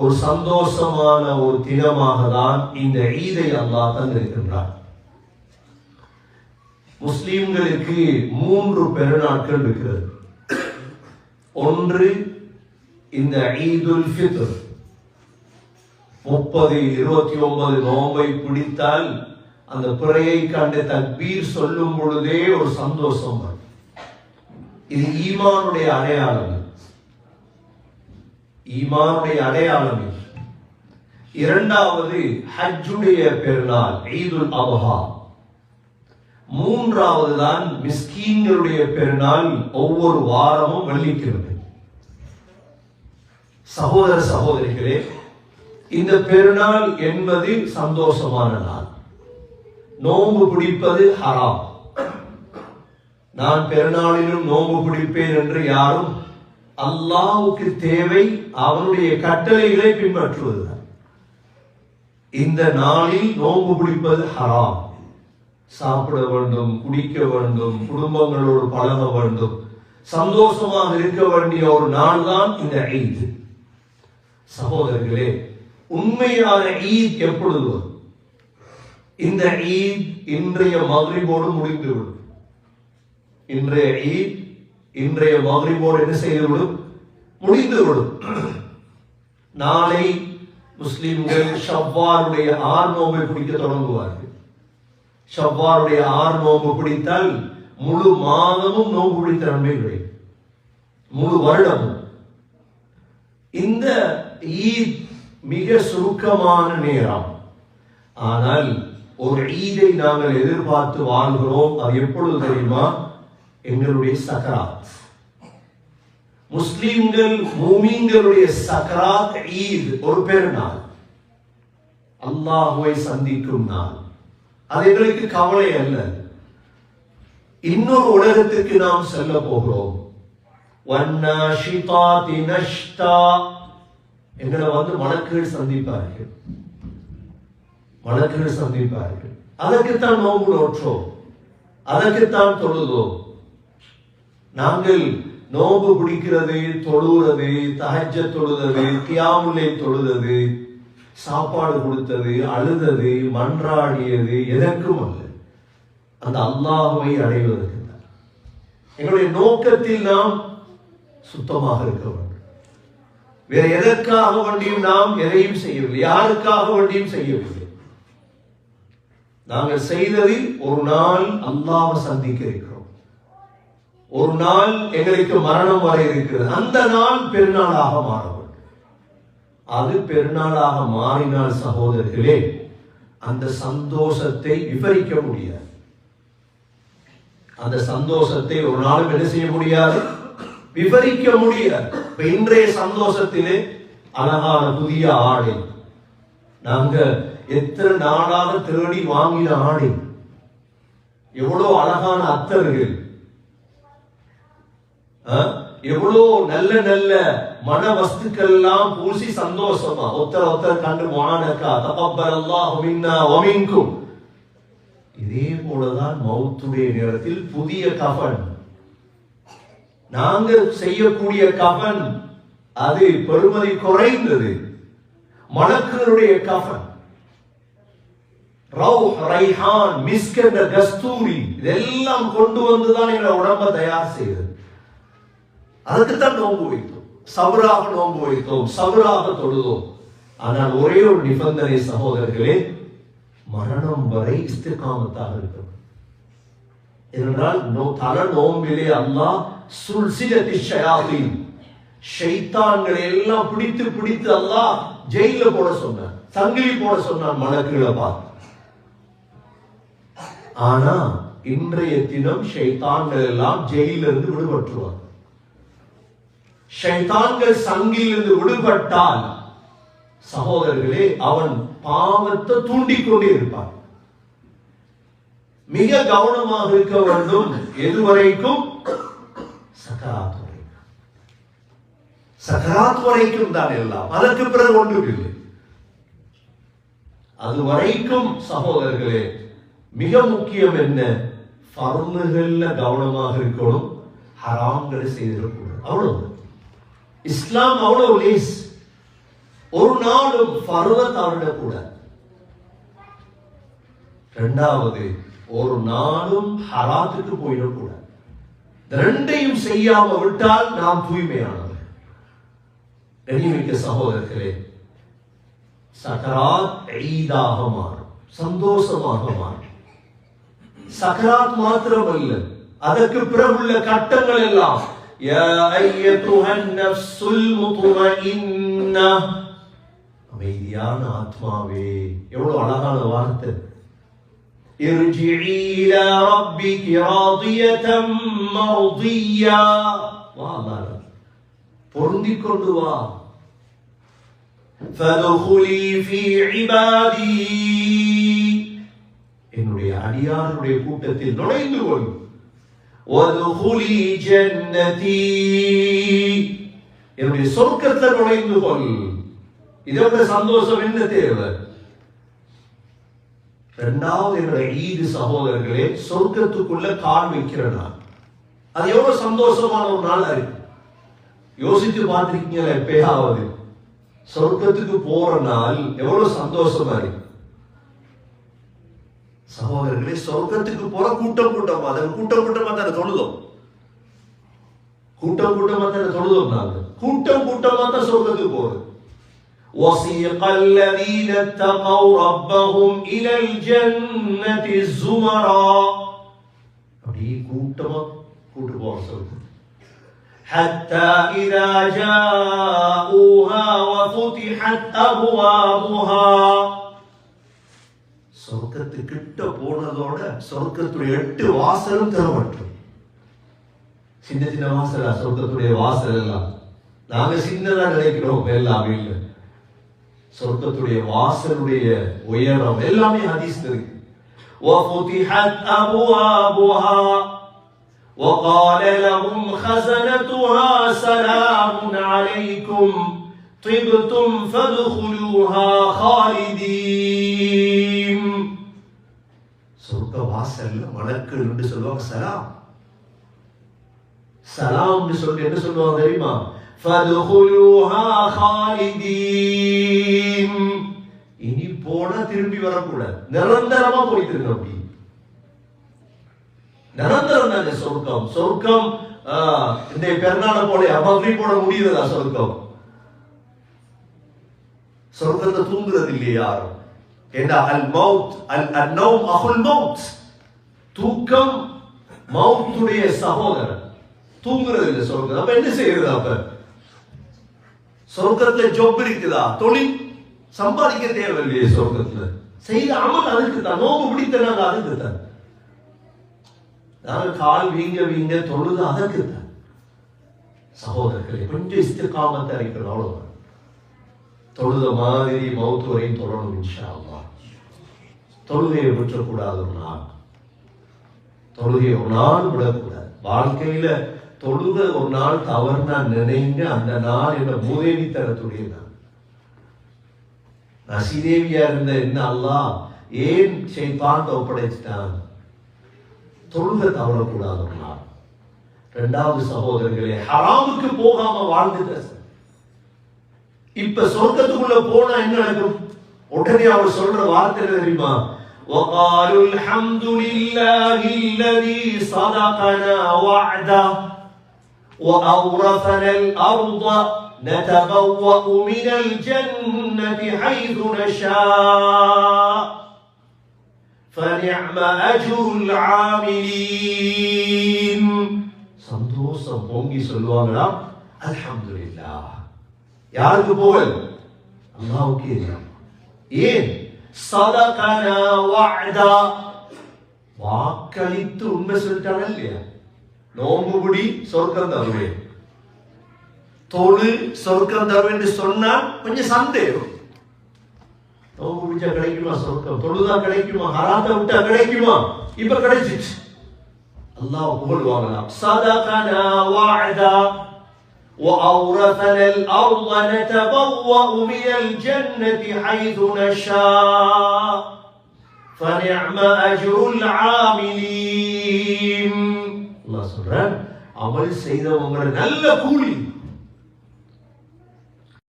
ஒரு சந்தோஷமான ஒரு தினமாக தான் இந்த ஈதை அல்லாஹ் தந்திருக்கின்றார் முஸ்லிம்களுக்கு மூன்று பெருநாட்கள் இருக்கிறது. ஒன்று இந்த ஈதுல் ஃபித்ர். முப்பது இருபத்தி ஒன்பது நோம்பை பிடித்தால் அந்த பிறையை கண்டு தக்பீர் சொல்லும் பொழுதே ஒரு சந்தோஷம் வரும். இது ஈமானுடைய அடையாளம். ஈமானுடைய அடையாளம் இரண்டாவது ஹஜ்ஜுடைய பெருநாள் ஈதுல் அபஹா மூன்றாவது தான் மிஸ்கீன்களுடைய பெருநாள் ஒவ்வொரு வாரமும் வெள்ளிக்கிழமை. சகோதர சகோதரிகளே இந்த பெருநாள் என்பது சந்தோஷமான நாள். நோன்பு பிடிப்பது ஹராம். நான் பெருநாளிலும் நோன்பு பிடிப்பேன் என்று யாரும் அல்லாவுக்கு தேவை அவனுடைய கட்டளைகளை பின்பற்றுவதுதான். இந்த நாளில் நோன்பு பிடிப்பது ஹராம். சாப்பிட வேண்டும் குடிக்க வேண்டும் குடும்பங்களோடு பழக வேண்டும். சந்தோஷமாக இருக்க வேண்டிய ஒரு நாள் தான் இந்த ஈத். சகோதரர்களே உண்மையான ஈத் எப்பொழுது வரும்? இந்த ஈத் இன்றைய மகிழ்வோடு முடிந்துவிடும். இன்றைய ஈத் இன்றைய மகரிபோடு என்ன செய்துவிடும்? முடிந்துவிடும். நாளை முஸ்லிம்கள் ஷவ்வாருடைய ஆறு நோம்பை பிடிக்க தொடங்குவார்கள். ஷவ்வாருடைய ஆறு நோம்பு பிடித்தால் முழு மாதமும் நோம்பு பிடித்த நன்மை கிடைக்கும். முழு வருடமும். இந்த ஈத் மிக சுருக்கமான நேரம். ஆனால் ஒரு ஈதை நாங்கள் எதிர்பார்த்து வாழ்கிறோம். அது எப்பொழுது தெரியுமா? எங்களுடைய சக்கராத். முஸ்லிம்கள் மூமிங்களுடைய சக்கராத் ஈத் ஒரு பெருநாள் அல்லாஹுவை சந்திக்கும் நாள். அது எங்களுக்கு கவலை அல்ல. இன்னொரு உலகத்திற்கு நாம் செல்ல போகிறோம். நஷ்டா. எங்களை வந்து வழக்குகள் சந்திப்பார்கள். வழக்குகள் சந்திப்பார்கள். அதற்குத்தான் நோம்பு நோற்றோம் அதற்குத்தான் தொழுதோம். நாங்கள் நோம்பு பிடிக்கிறது தொழுகிறது தகஜ தொழுதது தியாமுலை தொழுதது சாப்பாடு கொடுத்தது அழுதது மன்றாடியது எதற்கும் அல்ல. அந்த அல்லாஹுவை அடைவதற்கு தான். எங்களுடைய நோக்கத்தில் நாம் சுத்தமாக இருக்க வேண்டும். வேற எதற்காக வேண்டியும் நாம் எதையும் செய்யவில்லை. யாருக்காக வேண்டியும் செய்யவில்லை. நாங்கள் செய்ததில் ஒரு நாள் அல்லாவை சந்திக்க இருக்கிறோம். ஒரு நாள் எங்களுக்கு மரணம் வர இருக்கிறது. அந்த நாள் பெருநாளாக மாறும் அது பெருநாளாக மாறினால் சகோதரர்களே அந்த சந்தோஷத்தை விவரிக்க முடியாது. அந்த சந்தோஷத்தை ஒரு நாளும் என்ன செய்ய முடியாது? விவரிக்க முடியாது. இன்றைய சந்தோஷத்திலே அழகான புதிய ஆடை. நாங்க எத்தனை நாளாக தேடி வாங்கின ஆடை. எவ்வளவு அழகான அத்தர்கள். எவ்வளோ நல்ல நல்ல மன வஸ்துக்கள் எல்லாம் பூசி சந்தோஷமா. ஒருத்தர் ஒருத்தர் கண்டு மானக்கா தப்பப்பர் அல்லாஹ் மின்னா வமின்கும் இதே போலதான் மௌத்துடைய நேரத்தில் புதிய கஃபன். நாங்கள் செய்யக்கூடிய கஃபன் அது பெருமதி குறைந்தது. மலக்குகளுடைய கஃபன். ரவு ரைஹான் மிஸ்க் என்ற கஸ்தூரி இதெல்லாம் கொண்டு வந்துதான் எங்களை உடம்ப தயார் செய்தது. அதுக்குத்தான் நோன்பு வைத்தோம். சபராக நோன்பு வைத்தோம். சபராக தொழுதோம். ஆனால் ஒரே ஒரு நிபந்தனை சகோதரர்களே மரணம் வரை இஸ்திகாமத்தாக இருக்கும் என்றால் நோ தல நோம்பிலே அல்லாஹ் சுல்சிலத்தி ஷயாத்தீன். ஷைத்தான்களை எல்லாம் பிடித்து பிடித்து அல்லாஹ் ஜெயில போட சொன்னான். சங்கிலி போட சொன்னான் மலக்குகளை பார்த்து. ஆனா இன்றைய தினம் ஷைத்தான்கள் எல்லாம் ஜெயிலிருந்து விடுபட்டுருவாங்க. ஷைத்தான்கள் சங்கிலிருந்து விடுபட்டால் சகோதரர்களே அவன் பாவத்தை தூண்டிக் கொண்டே இருப்பான். மிக கவனமாக இருக்க வேண்டும். எதுவரைக்கும்? சக்கராத் வரைக்கும். சக்கராத் வரைக்கும் தான் எல்லாம். அதற்கு பிறகு ஒன்றும் இல்லை. அது வரைக்கும் சகோதரர்களே மிக முக்கியம் என்ன? பருந்துகள்ல கவனமாக இருக்கணும். ஹராம்களை செய்திடக்கூடாது. அவ்வளவு இஸ்லாம் அவ்வளவு லேஸ். ஒரு நாளும் பருவ தவறிடக்கூடாது ரெண்டாவது ஒரு நாளும் ஹராத்துக்கு போயிடக்கூடாது. இந்த ரெண்டையும் செய்யாம விட்டால் நாம் தூய்மையானவர். கண்ணியமிக்க சகோதரர்களே சக்கராத் ஈதாக மாறும். சந்தோஷமாக மாறும். சக்கராத் மாத்திரமல்ல அதற்கு பிறகுள்ள கட்டங்கள் எல்லாம் யா ஐயத்துஹன் நஃப்ஸுல் முத்மஇன்னா அமைதியான ஆத்மாவே எவ்வளவு அழகான வார்த்தை ارجعي إلى ربك راضية مرضية வா அல்லாஹ் பொருந்திக் கொண்டு வா فادخلي في عبادي என்னுடைய அடியாருடைய கூட்டத்தில் நுழைந்து கொள் وادخلي جنتي என்னுடைய சொர்க்கத்தை நுழைந்து கொள். இதோட சந்தோஷம் என்ன தேவை இரண்டாவது என்னுடைய ஈது சகோதரர்களே சொர்க்கத்துக்குள்ள கால் வைக்கிற நாள். அது எவ்வளவு சந்தோஷமான ஒரு நாள் இருக்கு. யோசித்து பார்த்திருக்கீங்களா எப்பயாவது. சொர்க்கத்துக்கு போற நாள் எவ்வளவு சந்தோஷமா இருக்கு. சகோதரர்களே சொர்க்கத்துக்கு போற கூட்டம் கூட்டமா அதை கூட்டம் கூட்டமா தானே தொழுதோம் கூட்டம் கூட்டமா தானே தொழுதோம் நாங்க கூட்டம் கூட்டமா தான் சொர்க்கத்துக்கு போறது وسيق الذين اتقوا ربهم إلى الجنة الزمرا அப்படியே கூட்டமா கூட்டு போவாங்க சொல்லுங்க حتى إذا جاءوها وفتحت أبوابها சொர்க்கத்துக்கிட்ட போனதோட சொர்க்கத்துடைய எட்டு வாசலும் திறமட்டும் சின்ன சின்ன வாசலா சொர்க்கத்துடைய வாசல் எல்லாம் நாங்க சின்னதா நினைக்கிறோம் எல்லாமே இல்லை சொர்க்கத்துடைய வாசலுடைய உயரம் எல்லாமே ஹதீஸ் இருக்கு وفتحت أبوابها وقال لهم خزنتها سلام عليكم طبتم فادخلوها خالدين சொர்க்க வாசல்ல மணக்கள் என்று சொல்லுவாங்க சலாம். சலாம்னு சொல்லி என்ன சொல்லுவாங்க தெரியுமா? இனி போனா திரும்பி வரக்கூடாது. நிரந்தரமா போயிட்டு இருக்கு அப்படி நிரந்தரம் தானே சொர்க்கம். சொர்க்கம் இந்த பெருநாளை போல அமர்லி போட முடியுதா சொர்க்கம்? சொர்க்கத்தை தூங்குறது இல்லையா யாரும்? ஏண்டா அல் மவுத் அல் அன்னௌம் அஹுல் மவுத். தூக்கம் மவுத்துடைய சகோதரன் தூங்குறது இல்லை சொர்க்கம் அப்ப என்ன செய்யறது அப்ப? சொர்க்கத்துல ஜொப் இருக்குதா? தொழில் சம்பாதிக்க தேவையில்லையே சொர்க்கத்துல. செய்த அமல் அதுக்கு தான் நோம்பு பிடித்தனாங்க அதுக்கு தான் நாங்கள் கால் வீங்க வீங்க தொழுது அதற்கு தான் சகோதரர்களே கொஞ்சம் இஸ்திகாமத்தை இருக்கிறது அவ்வளவுதான். தொழுத மாதிரி மௌத்து வரையும் தொழணும் இன்ஷா தொழுகையை விட்டுறக்கூடாது ஒரு நாள் தொழுகையை ஒரு நாள் விடக்கூடாது. வாழ்க்கையில தொழுக ஒரு நாள் தவறுனா நினைங்க அந்த நாள் என்ன மூதேவி தரத்துடைய நான் ஸ்ரீதேவியா இருந்த என்ன அல்லா ஏன் செய்தான் ஒப்படைச்சிட்டான் தொழுக தவறக்கூடாது ஒரு நாள் இரண்டாவது சகோதரர்களே ஹராமுக்கு போகாம வாழ்ந்துட்ட இப்ப சொர்க்கத்துக்குள்ள போனா என்ன நடக்கும் உடனே அவர் சொல்ற வார்த்தை என்ன தெரியுமா وقالوا الحمد لله الذي صدقنا وعده وأورثنا الأرض نتبوأ من الجنة حيث نشاء فنعم أجر العاملين சந்தோஷம் பொங்கி சொல்லுவாங்களா அல்ஹம்துலில்லாஹ் யாருக்கு புகழ் அல்லாவுக்கு எல்லாம் ஏன் சதகனா வஅதா வாக்களித்து உண்மை சொல்லிட்டாங்க இல்லையா நோம்பு பிடி சொர்க்கம் தருவேன் தொழு சொர்க்கம் தருவேன் என்று சொன்னா கொஞ்சம் சந்தேகம் நோம்பு பிடிச்சா கிடைக்குமா சொர்க்கம் தொழுதா கிடைக்குமா ஹராத்த விட்டா கிடைக்குமா இப்ப கிடைச்சிச்சு அல்லாஹ் புகழ்வாங்களாம் சதகனா வஅதா وأورثنا الأرض نتبوأ من الجنة حيث نشاء فنعم أجر العاملين الله சொல்றான் அமல் செய்தவங்க நல்ல கூலி